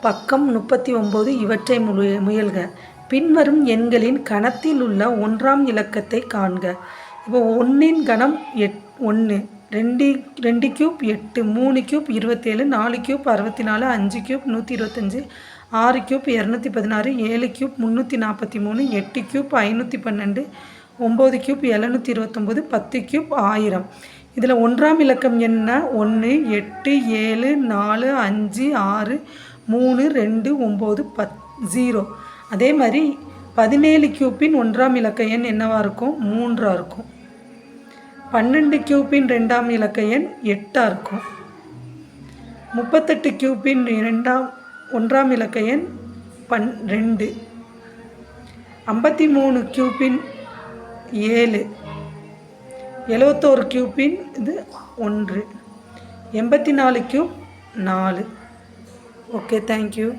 பக்கம் முப்பத்தி ஒம்பது இவற்றை முழு முயல்க. பின்வரும் எண்களின் கணத்தில் உள்ள ஒன்றாம் இலக்கத்தை காண்க. இப்போ ஒன்றின் கணம் எட் ஒன்று ரெண்டு ரெண்டு க்யூப் எட்டு மூணு க்யூப் இருபத்தேழு நாலு க்யூப் அறுபத்தி நாலு அஞ்சு க்யூப் நூற்றி இருபத்தஞ்சி ஆறு க்யூப் இரநூத்தி பதினாறு ஏழு க்யூப் முந்நூற்றி நாற்பத்தி மூணு எட்டு க்யூப் ஐநூற்றி பன்னெண்டு ஒம்பது க்யூப் எழுநூற்றி இருபத்தொம்போது பத்து க்யூப் ஆயிரம். இதில் ஒன்றாம் இலக்கம் என்ன? ஒன்று எட்டு ஏழு நாலு அஞ்சு ஆறு மூணு ரெண்டு ஒம்பது பத் ஜீரோ. அதே மாதிரி பதினேழு கியூப்பின் ஒன்றாம் இலக்க எண் என்னவாக இருக்கும்? மூன்றாக இருக்கும். பன்னெண்டு கியூப்பின் ரெண்டாம் இலக்க எண் எட்டாக இருக்கும். முப்பத்தெட்டு கியூப்பின் இரண்டாம் ஒன்றாம் இலக்க எண் பன் ரெண்டு. ஐம்பத்தி மூணு கியூப்பின் ஏழு. எழுவத்தோரு கியூப்பின் இது ஒன்று. எண்பத்தி நாலு கியூப் நாலு. Okay thank you